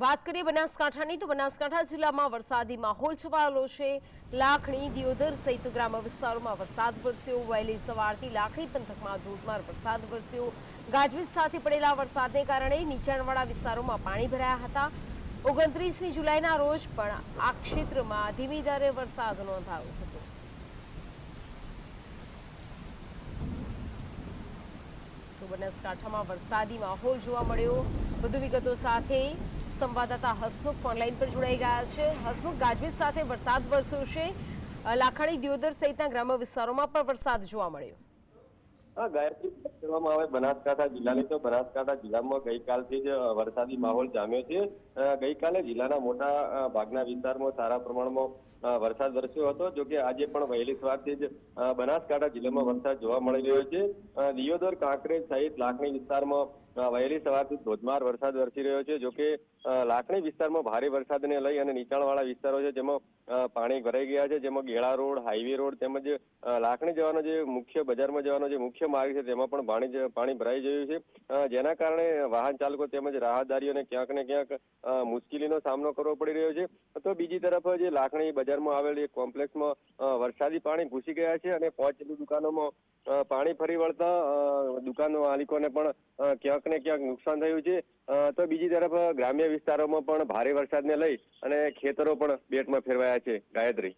વાત કરીએ બનાસકાંઠાની, તો બનાસકાંઠા જિલ્લામાં વરસાદી માહોલ છવાયેલો છે. લાખણી, દિયોદર સહિત ગ્રામ્ય વિસ્તારોમાં વરસાદ વરસ્યો. વહેલી સવારથી લાખણી પંથકમાં ધોધમાર વરસાદ વરસ્યો. ગાજવીજ સાથે પડેલા વરસાદને કારણે નીચાણવાળા વિસ્તારોમાં પાણી ભરાયા હતા. ઓગણત્રીસમી જુલાઈના રોજ પણ આ ક્ષેત્રમાં ધીમી દરે વરસાદ નોંધાયો હતો. બનાસકાંઠામાં વરસાદી માહોલ જોવા મળ્યો. વધુ વિગતો સાથે સંવાદદાતા હસમુખ ઓનલાઈન પર જોડાઈ ગયા છે. હસમુખ, ગાજવીજ સાથે વરસાદ વરસ્યો છે. લાખાણી દિયોદર સહિતના ગ્રામ્ય વિસ્તારોમાં પણ વરસાદ જોવા મળ્યો. હા વાત આવે, બનાસકાંઠા જિલ્લાની તો બનાસકાંઠા જિલ્લામાં ગઈકાલથી જ વરસાદી માહોલ જામ્યો છે. ગઈકાલે જિલ્લાના મોટા ભાગના વિસ્તારમાં સારા પ્રમાણમાં વરસાદ વરસ્યો હતો. જો આજે પણ વહેલી સવારથી જ બનાસકાંઠા જિલ્લામાં વરસાદ જોવા મળી રહ્યો છે. દિયોદર, કાંકરેજ સહિત લાખણી વિસ્તારમાં વહેલી સવારથી ધોધમાર વરસાદ વરસી રહ્યો છે જો કે અ, લાખણી વિસ્તારમાં ભારે વરસાદને લઈ અને નીચાણવાળા વિસ્તારો છે જેમાં પાણી ભરાઈ ગયા છે જેમાં ગેળા રોડ હાઈવે રોડ તેમજ લાખણી જવાનો જે મુખ્ય બજારમાં જવાનો જે મુખ્ય માર્ગ છે તેમાં પણ પાણી પાણી ભરાઈ ગયું છે. જેના કારણે વાહન ચાલકો તેમજ રાહદારીઓને ક્યાંક ને ક્યાંક મુશ્કેલીનો સામનો કરવો પડી રહ્યો છે. તો બીજી તરફ જે લાખણી બજારમાં આવેલ એક કોમ્પ્લેક્સમાં વરસાદી પાણી ઘૂસી ગયા છે અને જેટલી દુકાનોમાં પાણી ફરી વળતા દુકાન માલિકોને પણ ક્યાંક ને ક્યાંક નુકસાન થયું છે. તો બીજી તરફ ગ્રામ્ય વિસ્તારોમાં પણ ભારે વરસાદને લઈ અને ખેતરો પણ બેટમાં ફેરવાયા છે. ગાયત્રી.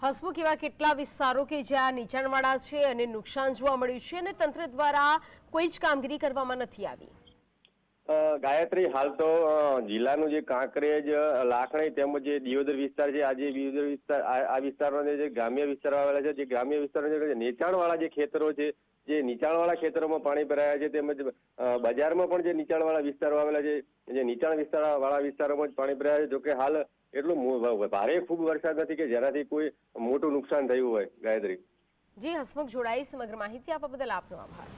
હસમુખ, એવા કેટલા વિસ્તારો કે જ્યાં નીચાણવાળા છે અને નુકસાન જોવા મળ્યું છે અને તંત્ર દ્વારા કોઈ જ કામગીરી કરવામાં નથી આવી? ગાયત્રી, હાલ તો જિલ્લાનું જે કાંકરેજ લાખણી તેમજ જે દિયોદર વિસ્તાર છે આ દિયોદર વિસ્તાર, આ આ જે ગ્રામ્ય વિસ્તાર આવેલા છે, જે ગ્રામ્ય વિસ્તારો જે નીચાણવાળા જે ખેતરો છે, જે નીચાણવાળા ખેતરોમાં પાણી ભરાયા છે, તેમજ બજારમાં પણ જે નીચાણવાળા વિસ્તારો આવેલા છે, જે નીચાણ વિસ્તાર વાળા વિસ્તારોમાં જ પાણી ભરાયા છે, જોકે હાલ એટલું ભારે ખૂબ વરસાદ નથી કે જેનાથી કોઈ મોટું નુકસાન થયું હોય, ગાયત્રી. જી, હસમુખ જોડાઈ સમગ્ર માહિતી આપવા બદલ આપનો આભાર.